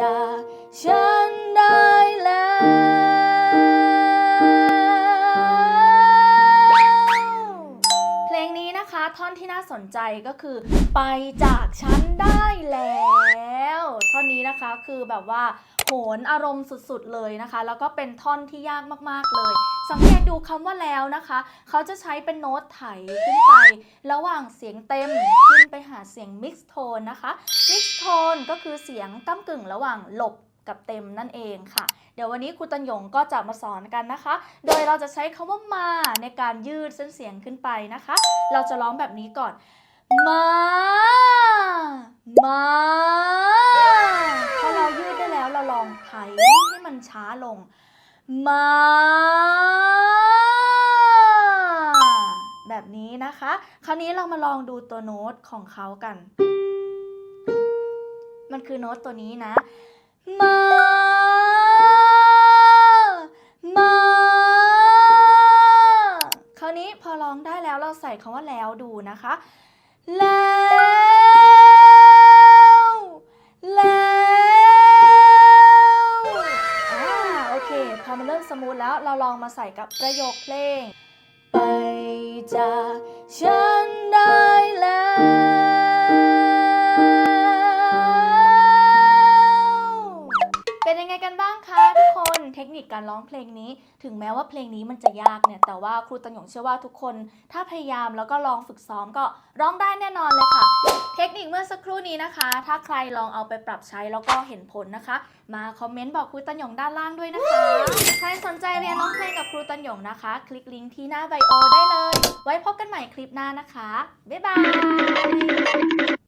จากฉันได้แล้ว เพลงนี้นะคะท่อนที่น่าสนใจก็คือ ไปจากฉันได้แล้ว คือแบบว่าโหนอารมณ์สุดๆเลยนะคะ แล้วก็เป็นท่อนที่ยากมากๆเลย สังเกตดูคำว่าแล้วนะคะ เขาจะใช้เป็นโน้ตไถขึ้นไป ระหว่างเสียงเต็มขึ้นไปหาเสียงมิกซ์โทนนะคะมิกซ์โทนก็คือเสียงก้ากึ่งระหว่างหลบกับเต็มนั่นเองค่ะ เดี๋ยววันนี้ครูตันหยงก็จะมาสอนกันนะคะ โดยเราจะใช้คำว่ามาในการยืดเส้นเสียงขึ้นไปนะคะ เราจะร้องแบบนี้ก่อน มา มา ไถให้มันช้าลง มา แบบนี้นะคะ คราวนี้เรามาลองดูตัวโน้ตของเขากัน มันคือโน้ตตัวนี้นะ มา มาคราวนี้พอร้องได้แล้วเราใส่คำว่าแล้วดูนะคะ แล้วแล้ว ริ่มสมูทแล้วเราลองมาใส่กับประโยคเพลง ไปจากฉัน กันบ้างคะทุกคนเทคนิคการร้องเพลงนี้ ถึงแม้ว่าเพลงนี้มันจะยากเนี่ยแต่ว่าครูตันหยงเชื่อว่าทุกคน ถ้าพยายามแล้วก็ลองฝึกซ้อมก็ร้องได้แน่นอนเลยค่ะ เทคนิคเมื่อสักครู่นี้นะคะ ถ้าใครลองเอาไปปรับใช้แล้วก็เห็นผลนะคะ มาคอมเมนต์บอกครูตันหยงด้านล่างด้วยนะคะ ใครสนใจเรียนร้องเพลงกับครูตันหยงนะคะ คลิกลิงก์ที่หน้าไบโอได้เลย ไว้พบกันใหม่คลิปหน้านะคะบ๊ายบาย